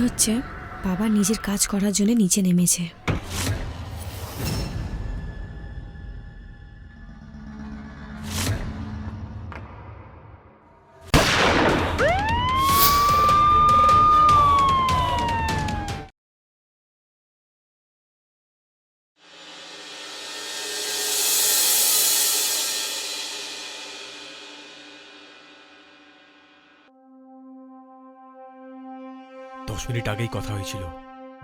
হচ্ছে বাবা নিজের কাজ করার জন্য নিচে নেমেছে। মিনিট আগেই কথা হয়েছিল।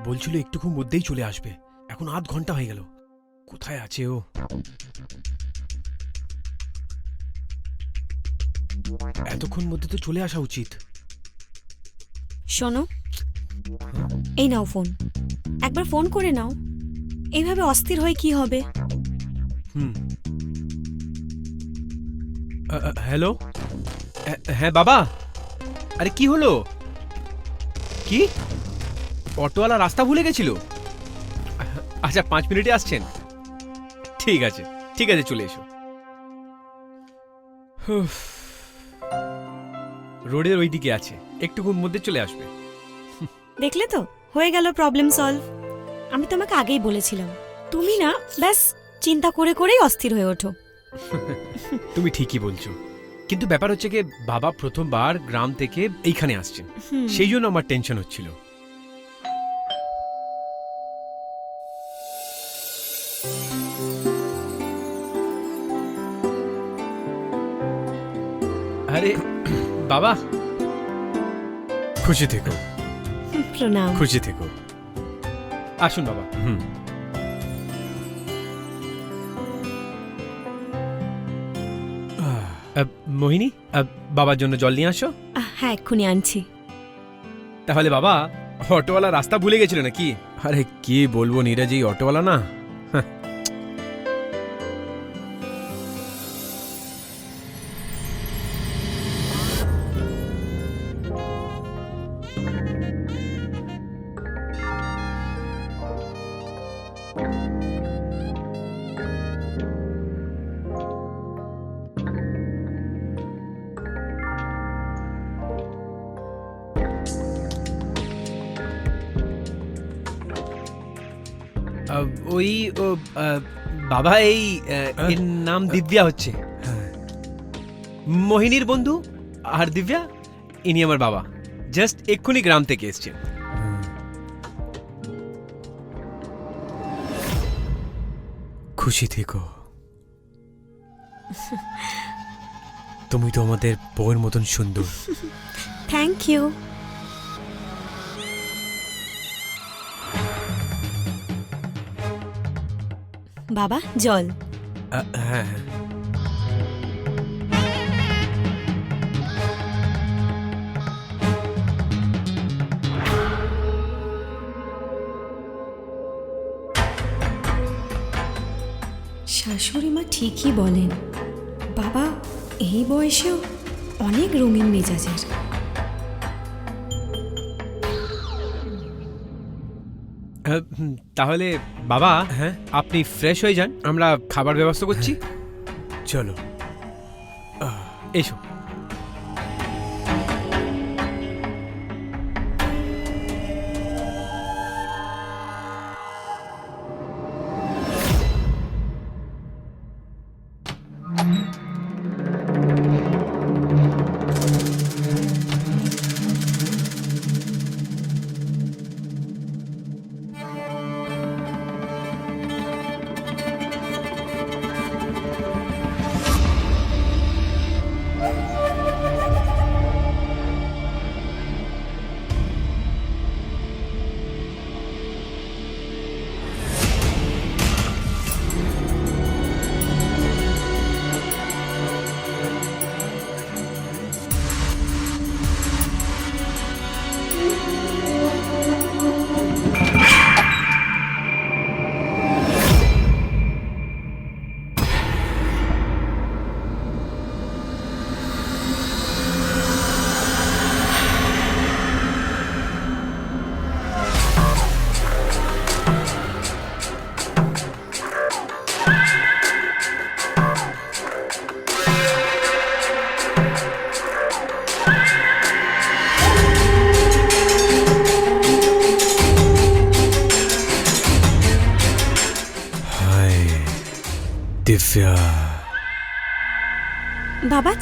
বলছিল একটুক্ষণ মধ্যেই চলে আসবে। এখন আধ ঘণ্টা হয়ে গেল। কোথায় আছে ও? এতক্ষণ মধ্যে তো চলে আসা উচিত। শোনো। এই নাও ফোন। একবার ফোন করে নাও। এইভাবে অস্থির হয়ে কি হবে? হুম। হ্যালো? হ্যাঁ, হ্যাঁ বাবা? আরে কি হলো? কি? অটোওয়ালা রাস্তা ভুলে গেছিল? আচ্ছা পাঁচ মিনিটে আসছেন। ঠিক আছে ঠিক আছে চলে এসো। রোডের ওই দিকে আছে একটুকুর মধ্যে চলে আসবে। দেখলে তো হয়ে গেল প্রবলেম সলভ আমি তোমাকে আগেই বলেছিলাম তুমি না ব্যাস চিন্তা করে করেই অস্থির হয়ে ওঠো। তুমি ঠিকই বলছো। কিন্তু ব্যাপার হচ্ছে কি বাবা প্রথমবার গ্রাম থেকে এইখানে আসছেন। সেই জন্য আমার টেনশন হচ্ছিল। আরে বাবা। খুশি থেকো। প্রণাম। খুশি থেকো। আসুন বাবা। হুম। আহ, মোহিনী আহ, বাবার জন্য জল নিয়ে আসো। আহ, হ্যাঁ এক্ষুনি আনছি। তাহলে বাবা অটোওয়ালা রাস্তা ভুলে গেছিল নাকি? আরে কি বলব নীরাজ এই অটোওয়ালা না ওই ও, বাবা এই এর নাম দিব্যা হচ্ছে। মোহিনীর বন্ধু আর দিব্যা ইনি আমার বাবা। জাস্ট এক্ষুনি গ্রাম থেকে এসছেন খুশি থেকো। তুমি তো আমাদের বউয়ের মতন সুন্দর। থ্যাংক ইউ বাবা জল। হ্যাঁ হ্যাঁ। শাশুড়ি মা ঠিকই বলেন। বাবা এই বয়সেও অনেক রঙিন মেজাজের। তাহলে বাবা হ্যাঁ? আপনি ফ্রেশ হয়ে যান আমরা খাবার ব্যবস্থা করছি। চলো। আহ, এসো।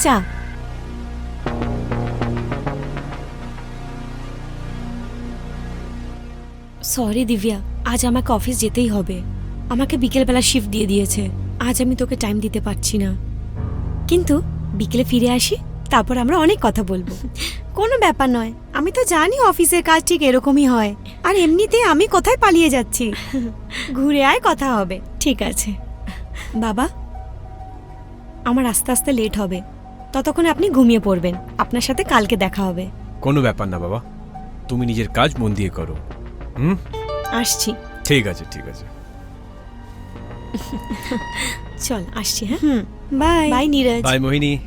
বাবা সরি দিব্যা, আজ আমাকে অফিস যেতেই হবে। আমাকে বিকেলবেলা শিফট দিয়ে দিয়েছে। আজ আমি তোকে টাইম দিতে পারছি না। কিন্তু বিকেলে ফিরে আসি, তারপর আমরা অনেক কথা বলব। কোনো ব্যাপার নয়, আমি তো জানি অফিসের কাজ ঠিক এরকমই হয়। আর এমনিতে আমি কোথায় পালিয়ে যাচ্ছি? ঘুরে আয়, কথা হবে। ঠিক আছে। বাবা, আমার আস্তে আস্তে লেট হবে। ততক্ষণে আপনি ঘুমিয়ে পড়বেন। আপনার সাথে কালকে দেখা হবে। কোনো ব্যাপার না বাবা। তুমি নিজের কাজ মন দিয়ে করো। হুম? আসছি। ঠিক আছে ঠিক আছে। চল আসছি হ্যাঁ? Bye bye Neeraj. Bye Mohini.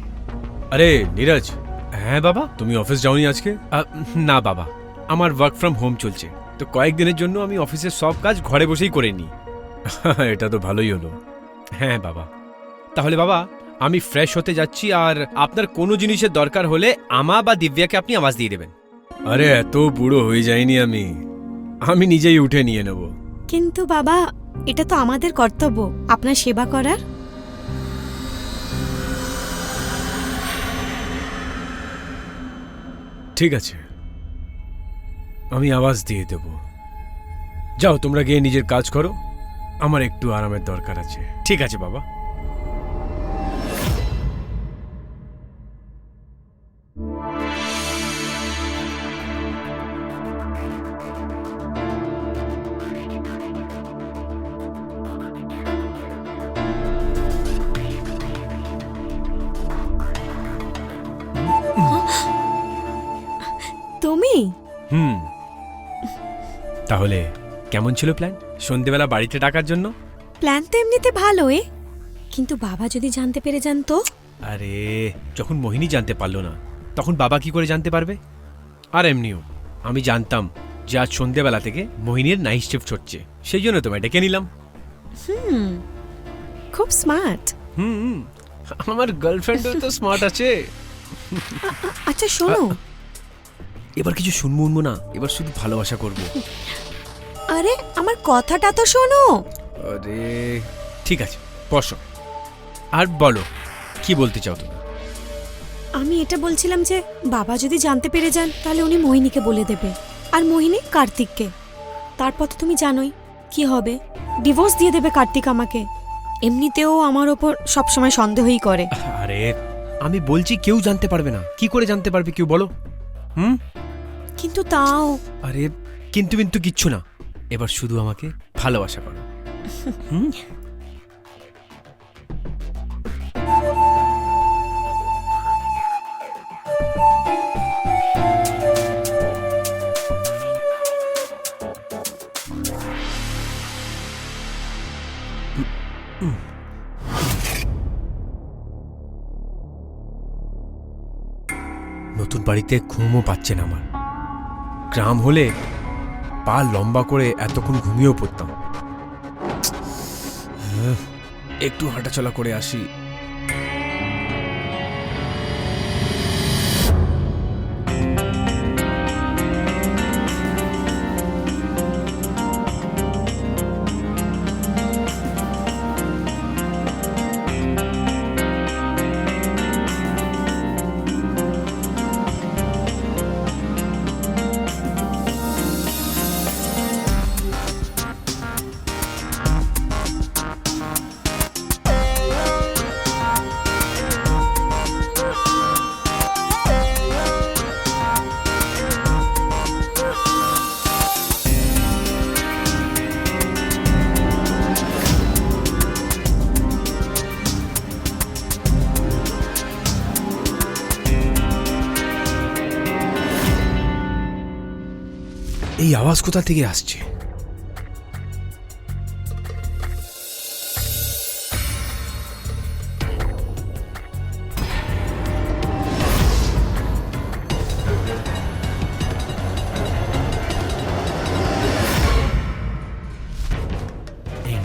আরে নীরজ। হ্যাঁ বাবা? তুমি অফিস যাওনি আজকে? আ, না বাবা। আমার ওয়ার্ক ফ্রম হোম চলছে। তো কয়েকদিনের জন্য আমি অফিসের সব কাজ ঘরে বসেই করে নিই। এটা তো ভালোই হলো। হ্যাঁ বাবা। তাহলে বাবা আমি ফ্রেশ হতে যাচ্ছি আর আপনার কোনো জিনিসের দরকার হলে আমা বা দিব্যাকে আপনি আওয়াজ দিয়ে দেবেন। আরে এত বুড়ো হয়ে যায়নি আমি। আমি নিজেই উঠে নিয়ে নেব। কিন্তু বাবা এটা তো আমাদের কর্তব্য আপনার সেবা করার। ঠিক আছে। আমি আওয়াজ দিয়ে দেব। যাও তোমরা গিয়ে নিজের কাজ করো। আমার একটু আরামের দরকার আছে। ঠিক আছে বাবা। তাহলে কেমন ছিল প্ল্যান সন্ধেবেলা বাড়িতে ডাকার জন্য? প্ল্যান তো এমনিতে ভালোই কিন্তু বাবা যদি জানতে পেরে যান তো? আরে যখন মোহিনী জানতে পারল না তখন বাবা কি করে জানতে পারবে? আর এমনিও আমি জানতাম যে আজ সন্ধেবেলা থেকে মোহিনীর নাইট শিফট হচ্ছে সেই জন্য তোমায় ডেকে নিলাম। হুম খুব স্মার্ট হুম আমার গার্লফ্রেন্ডও তো স্মার্ট আছে। আচ্ছা শোনো। এবার কিছু শুনব না এবার শুধু ভালোবাসা করব। আরে আমার কথাটা তো শোনো। আরে ঠিক আছে বসো। আর বলো কি বলতে চাও তুমি? আমি এটা বলছিলাম যে বাবা যদি জানতে পেরে যান তাহলে উনি মোহিনীকে বলে দেবে। আর মোহিনী কার্তিককে। তারপর তো তুমি জানোই কি হবে? ডিভোর্স দিয়ে দেবে কার্তিক আমাকে। এমনিতেও আমার ওপর সবসময় সন্দেহই করে। আরে আমি বলছি কেউ জানতে পারবে না। কি করে জানতে পারবে কেউ বলো? হুম? কিন্তু তাও। আরে কিন্তু কিন্তু কিচ্ছু না। এবার শুধু আমাকে ভালোবাসা করো। নতুন বাড়িতে ঘুমও পাচ্ছে না আমার। গ্রাম হলে পা লম্বা করে এতক্ষণ ঘুমিয়েও পড়তাম। একটু হাঁটাচলা করে আসি। এই আওয়াজ কোথা থেকে আসছে?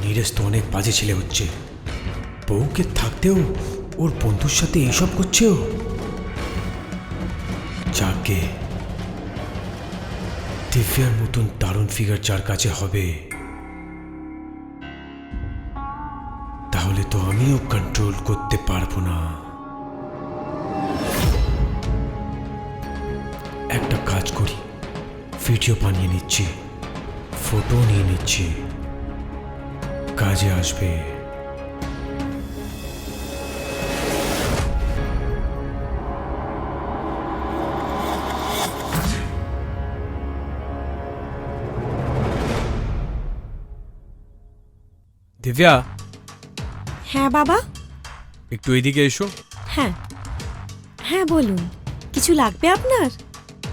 নীরেশ তো অনেক বাজে ছেলে হচ্ছে। বউকে থাকতেও ওর বন্ধুর সাথে এইসব করছে ও? যাকে দিব্যার মতন দারুণ ফিগার যার কাছে হবে, তাহলে তো আমিও কন্ট্রোল করতে পারব না। একটা কাজ করি ভিডিও বানিয়ে নিচ্ছি ফটো নিয়ে নিচ্ছি, কাজে আসবে। দিব্যা? হ্যাঁ বাবা? একটু এইদিকে এসো। হ্যাঁ। হ্যাঁ বলুন। কিছু লাগবে আপনার?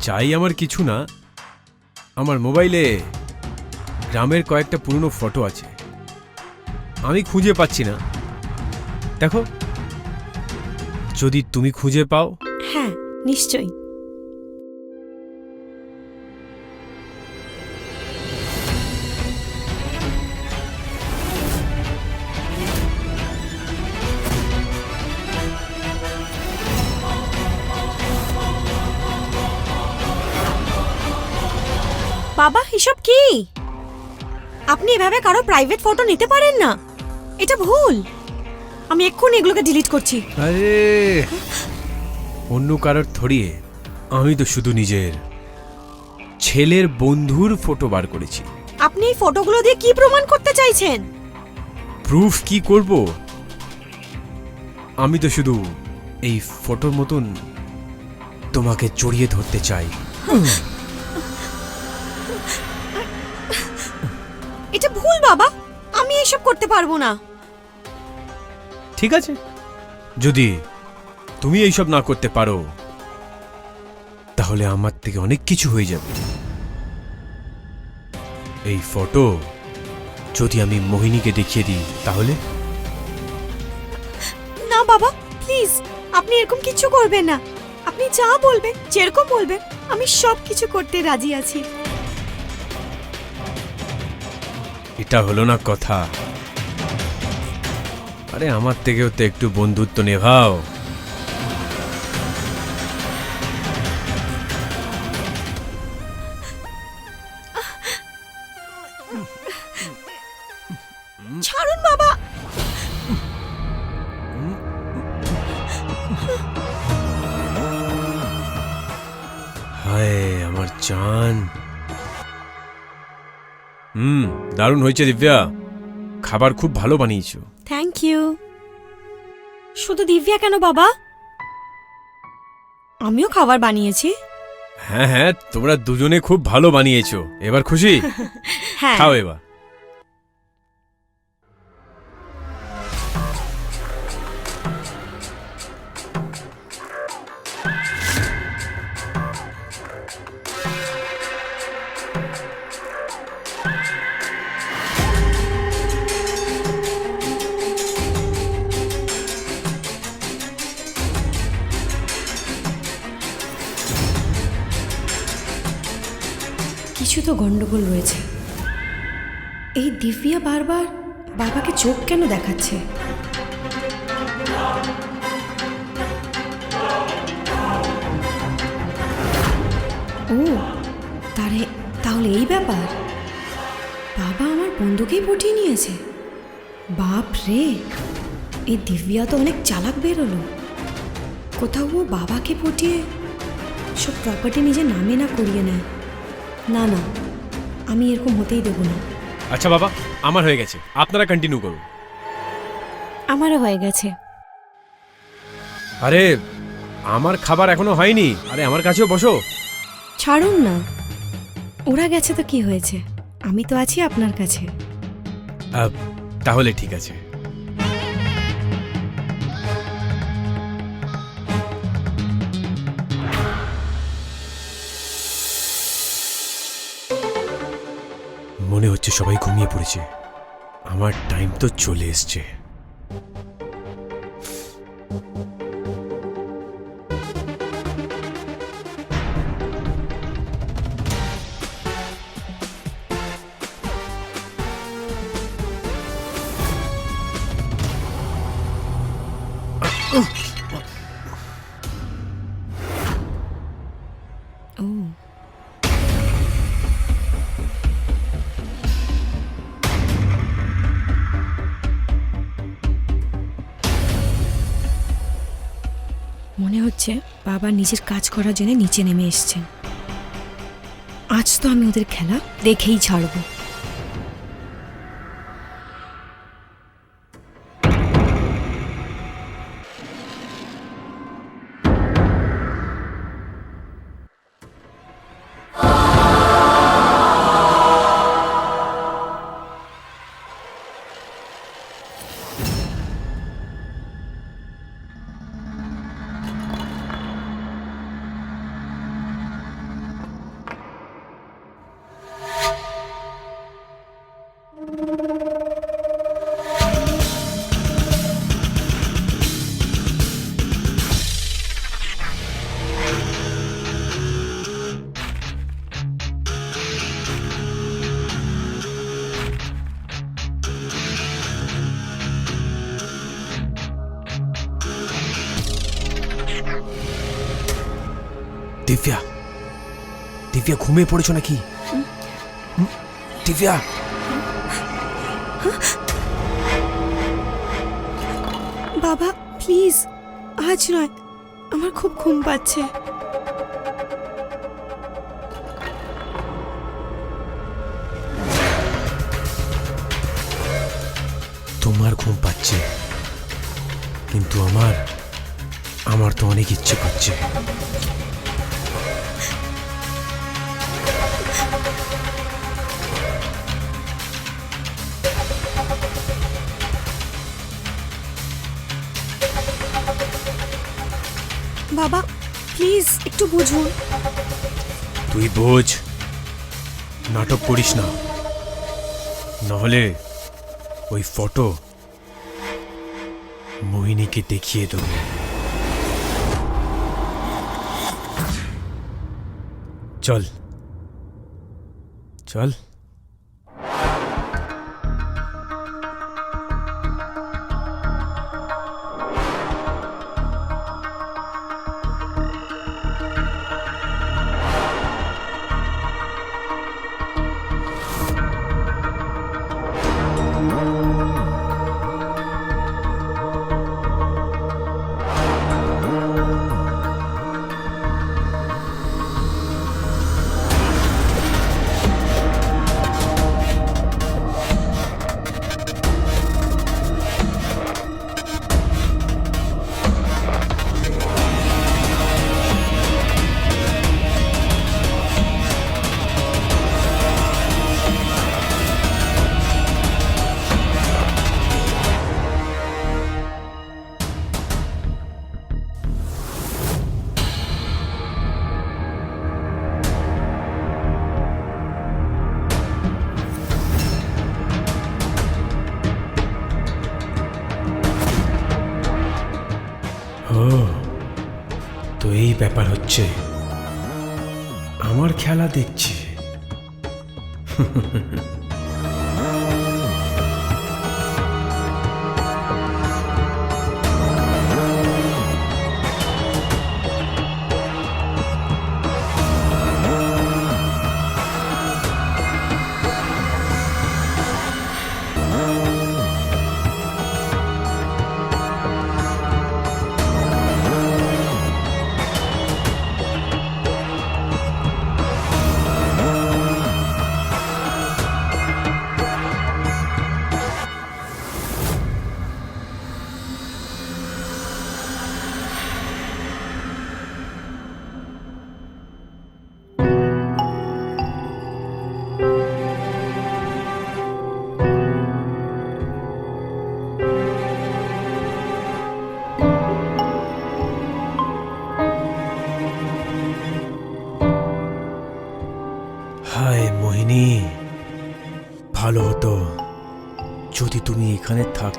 চাই আমার কিছু না। আমার মোবাইলে গ্রামের কয়েকটা পুরনো ফটো আছে। আমি খুঁজে পাচ্ছি না। দেখো। যদি তুমি খুঁজে পাও। হ্যাঁ নিশ্চয়ই। আপনি এভাবে কারও প্রাইভেট ফটো নিতে পারেন না। এটা ভুল। আমি এক্ষুনি এগুলোকে ডিলিট করছি। আরে অন্য কারোর থরিয়ে আমি তো শুধু নিজের ছেলের বন্ধুর ফটো বার করেছি। আপনি এই ফটোগুলো দিয়ে কি প্রমাণ করতে চাইছেন? প্রুফ কি করব? আমি তো শুধু এই ফটোর মতন তোমাকে জড়িয়ে ধরতে চাই। বাবা আমি এসব করতে পারব না। ঠিক আছে। যদি তুমি এইসব না করতে পারো তাহলে আমার থেকে অনেক কিছু হয়ে যাবে। এই ফটো যদি আমি মোহিনীকে দেখিয়ে দিই তাহলে? না বাবা প্লিজ আপনি এরকম কিছু করবেন না। আপনি যা বলবেন যেরকম বলবেন আমি সব কিছু করতে রাজি আছি। এটা হলো না কথা। আরে আমার থেকেও তো একটু বন্ধুত্ব নেভাও। ছাড়ুন বাবা। হায় আমার জান হুম দারুণ হয়েছে দিব্যা। খাবার খুব ভালো বানিয়েছ। থ্যাংক ইউ শুধু দিব্যা কেন বাবা? আমিও খাবার বানিয়েছি। হ্যাঁ হ্যাঁ তোমরা দুজনে খুব ভালো বানিয়েছো। এবার খুশি? হ্যাঁ। খাও এবার। কিছু তো গন্ডগোল রয়েছে। এই দিব্যা বারবার বাবাকে চোখ কেন দেখাচ্ছে? ও, তারে, তাহলে এই ব্যাপার? বাবা আমার বন্ধুকেই পটিয়ে নিয়েছে। বাপ রে, এই দিব্যা তো অনেক চালাক বেরোলো। কোথাও ও বাবাকে পটিয়ে সব প্রপার্টি নিজের নামে না করিয়ে নেয়। না না। আমি এরকম হতেই দেবো না। আচ্ছা বাবা আমার হয়ে গেছে। আপনারা কন্টিনিউ করুন। আমারও হয়ে গেছে। আরে আমার খাবার এখনও হয়নি। আরে আমার কাছেও বসো। ছাড়ুন না। ওরা গেছে তো কি হয়েছে? আমি তো আছি আপনার কাছে। আহ, তাহলে ঠিক আছে। মনে হচ্ছে সবাই ঘুমিয়ে পড়েছে। আমার টাইম তো চলে এসছে। নিজের কাজ করার জন্য নিচে নেমে এসছেন। আজ তো আমি ওদের খেলা দেখেই ছাড়বো। দিব্যা দিব্যা ঘুমিয়ে পড়েছো নাকি? দিব্যা! বাবা প্লিজ আজ নয় আমার খুব ঘুম পাচ্ছে। তোমার ঘুম পাচ্ছে কিন্তু আমার আমার তো অনেক ইচ্ছে করছে। বাবা প্লিজ একটু বুঝুন। তুই বোঝ, নাটক করিস না। নাহলে ওই ফটো মোহিনীকে দেখিয়ে দেবো। চল। চল। হচ্ছে আমার খেলা দেখছি।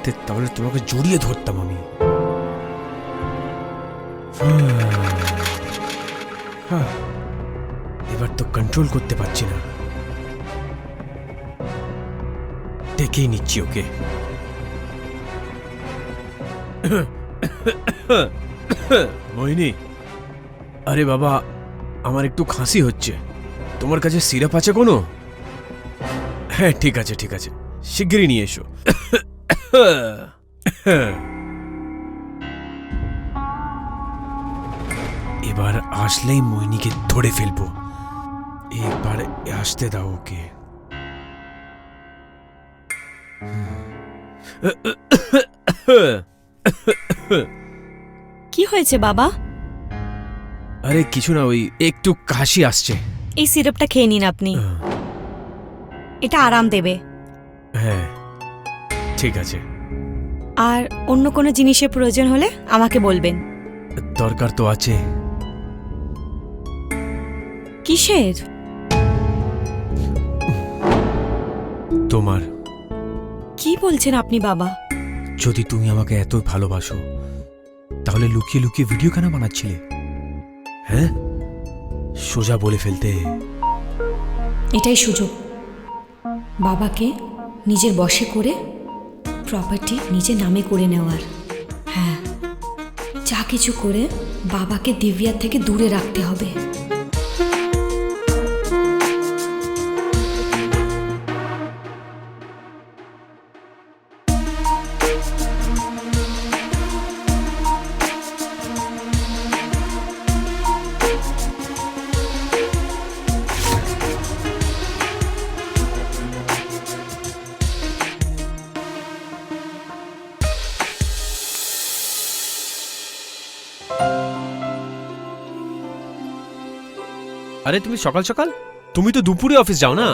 থাকতে তাহলে তোমাকে জড়িয়ে ধরতাম আমি। হ্যাঁ, এবার তো কন্ট্রোল করতে পারছি না। ডেকেই নিচ্ছি ওকে। মোহিনী আরে বাবা আমার একটু খাসি হচ্ছে। তোমার কাছে সিরাপ আছে কোনো? হ্যাঁ ঠিক আছে ঠিক আছে। শিগগিরই নিয়ে এসো। এবার আসলেই মোহিনীকে ধরে ফেলব। এবার আসতে দাও ওকে। কি হয়েছে বাবা? আরে কিছু না ওই একটু কাশি আসছে। এই সিরাপটা খেয়ে নিন আপনি। এটা আরাম দেবে। হ্যাঁ। ঠিক আছে। আর অন্য কোনো জিনিসের প্রয়োজন হলে আমাকে বলবেন। দরকার তো আছে। কিসের? তোমার। কি বলছেন আপনি বাবা? যদি তুমি আমাকে এত ভালোবাসো তাহলে লুকিয়ে লুকিয়ে ভিডিও কেন বানাচ্ছিলে? হ্যাঁ? সোজা বলে ফেলতে। এটাই সুযোগ। বাবাকে নিজের বসে করে প্রপার্টি নিজে নামে করে নেওয়ার। হ্যাঁ যা কিছু করে বাবাকে দিব্যার থেকে দূরে রাখতে হবে। আরে তুমি সকাল সকাল? তুমি তো দুপুরে অফিস যাও না?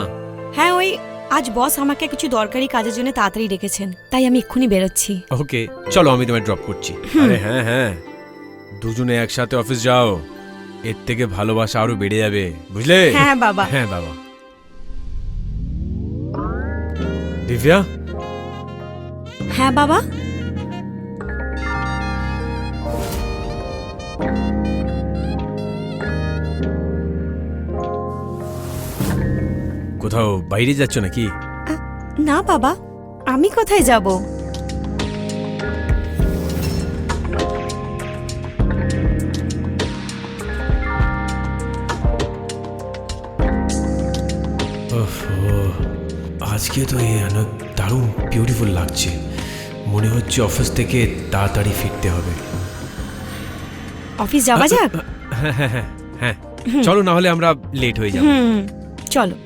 হ্যাঁ ওই আজ বস আমাকে কিছু দরকারি কাজের জন্য তাড়াতাড়ি ডেকেছেন তাই আমি এক্ষুনি বেরোচ্ছি। ওকে চলো আমি তোমায় ড্রপ করছি। আরে হ্যাঁ হ্যাঁ। দুজনে একসাথে অফিস যাও। এর থেকে ভালোবাসা আরও বেড়ে যাবে বুঝলে? হ্যাঁ বাবা। হ্যাঁ বাবা। দিব্যা? হ্যাঁ বাবা? কোথাও বাইরে যাচ্ছ নাকি? না বাবা। আমি কোথায় যাব? আজকে তো এই অনেক দারুণ বিউটিফুল লাগছে। মনে হচ্ছে অফিস থেকে তাড়াতাড়ি ফিরতে হবে। অফিস যাওয়া যাক? হ্যাঁ হ্যাঁ হ্যাঁ হ্যাঁ। চলো না হলে আমরা লেট হয়ে যাব। চলো।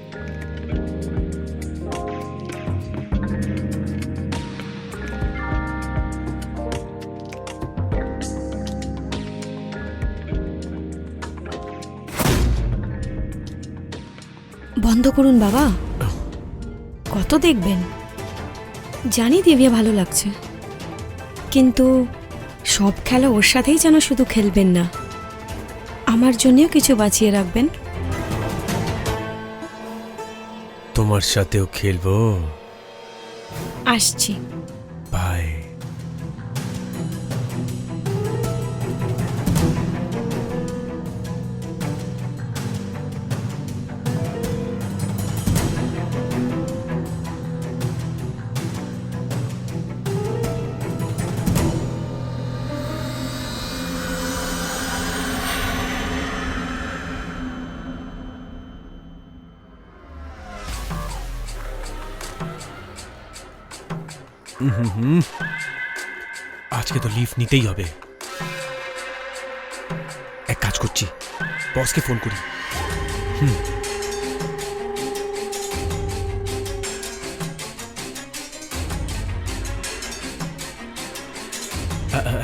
করুন বাবা। কত দেখবেন। জানি দিব্যা ভালো লাগছে। কিন্তু সব খেলা ওর সাথেই যেন শুধু খেলবেন না। আমার জন্যও কিছু বাঁচিয়ে রাখবেন। তোমার সাথেও খেলব। আসছি। আজকে তো লিভ নিতেই হবে। এক কাজ করছি বসকে ফোন করি।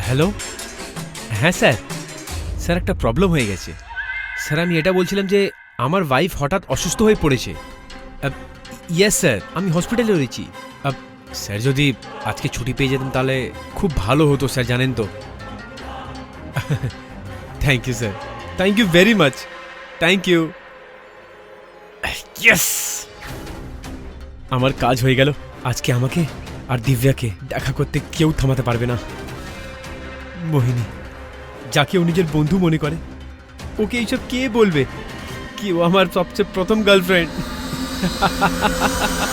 হ্যালো হ্যাঁ স্যার স্যার একটা প্রবলেম হয়ে গেছে। স্যার আমি এটা বলছিলাম যে, আমার ওয়াইফ হঠাৎ অসুস্থ হয়ে পড়েছে। ইয়েস স্যার আমি হসপিটালে রয়েছি। স্যার যদি আজকে ছুটি পেয়ে যেতাম তাহলে খুব ভালো হতো, স্যার, জানেন তো। Thank you sir thank you very much thank you yes আমার কাজ হয়ে গেল। আজকে আমাকে আর দিব্যাকে দেখা করতে কেউ থামাতে পারবে না। মোহিনী, যাকে ও নিজের বন্ধু মনে করে, ওকে এইসব কে বলবে? কি ও আমার সবচেয়ে প্রথম গার্লফ্রেন্ড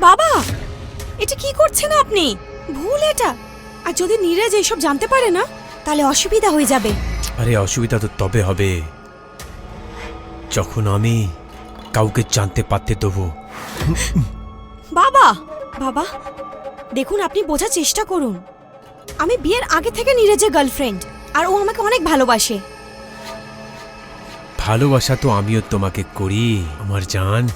বাবা এটা কি করছেন আপনি? ভুল এটা। আর যদি নীরজ এইসব জানতে পারে না তাহলে অসুবিধা হয়ে যাবে। আরে অসুবিধা তো তবে হবে। যখন আমি কাউকে জানতে পারতে দেবো। বাবা বাবা দেখুন আপনি বোঝার চেষ্টা করুন। আমি বিয়ের আগে থেকে নীরজের গার্লফ্রেন্ড আর ও আমাকে অনেক ভালোবাসে। ভালোবাসা তো আমিও তোমাকে করি আমার জান।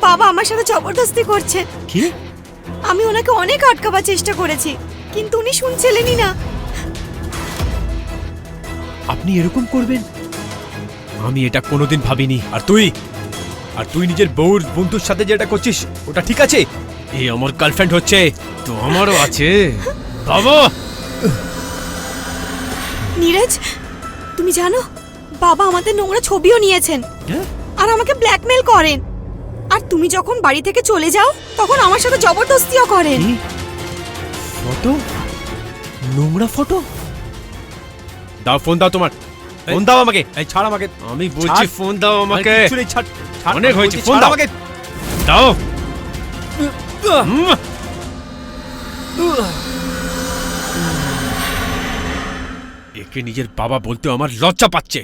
বাবা আমার সাথে জবরদস্তি করছে। কি? আমি ওনাকে অনেক আটকাবার চেষ্টা করেছি কিন্তু উনি শুনছিলেনই না। আপনি এরকম করবেন? আমি এটা কোনোদিন ভাবিনি। আর তুই? আর তুই নিজের বউর বন্ধুর সাথে যেটা করছিস ওটা ঠিক আছে? এই আমার গার্লফ্রেন্ড হচ্ছে তো আমারও আছে। বাবা! নীরজ তুমি জানো বাবা আমাদের নোংরা ছবিও নিয়েছেন। হ্যাঁ? আর আমাকে ব্ল্যাকমেল করেন। আর তুমি যখন বাড়ি থেকে চলে যাও তখন আমার সাথে জবরদস্তিও করেন। ফটো? নোংরা ফটো? দাও ফোন দাও তোমার। ফোন দাও আমাকে। এই ছাড় আমাকে। আমি বলছি ফোন দাও আমাকে। আরে ছাড় অনেক হয়েছে, ফোন দাও। আমাকে। দাও। একে নিজের বাবা বলতে আমার লজ্জা পাচ্ছে।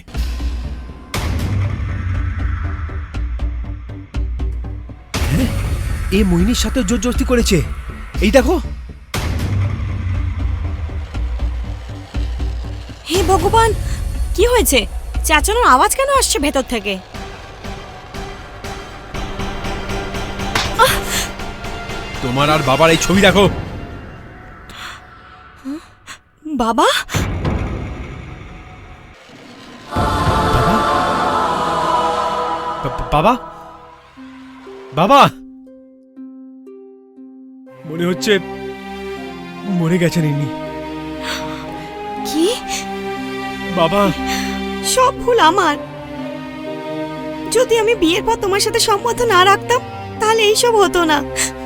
এ মোহিনীর সাথে জোর জোরস্তি করেছে। এই দেখো। হে ভগবান কি হয়েছে? চেঁচানোর আওয়াজ কেন আসছে ভেতর থেকে? তোমার আর বাবার এই ছবি দেখো। বাবা? বাবা? বাবা? মনে হচ্ছে মরে গেছেন ইনি। কি? বাবা। সব ভুল আমার। যদি আমি বিয়ের পর তোমার সাথে সম্মত না রাখতাম তাহলে এইসব হতো না।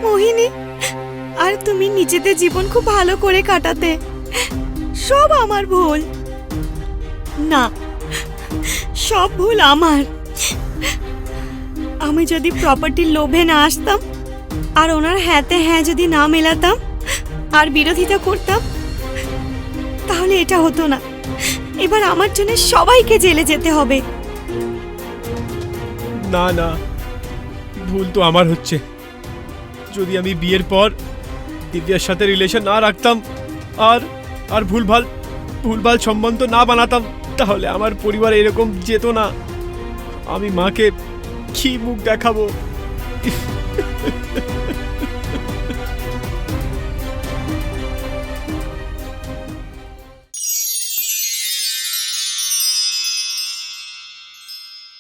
মোহিনী আর তুমি নিজেদের জীবন খুব ভালো করে কাটাতে। সব আমার ভুল। না সব ভুল আমার। আমি যদি প্রপার্টির লোভে না আসতাম আর ওনার হ্যাঁতে হ্যাঁ যদি না মেলাতাম আর বিরোধিতা করতাম, তাহলে এটা হতো না। এবার আমার জন্য সবাইকে জেলে যেতে হবে। না না, ভুল তো আমার হচ্ছে। যদি আমি বিয়ের পর দিব্যার সাথে রিলেশন না রাখতাম আর আর ভুলভাল ভুলভাল সম্বন্ধ না বানাতাম, তাহলে আমার পরিবার এরকম যেত না। আমি মাকে কি মুখ দেখাবো?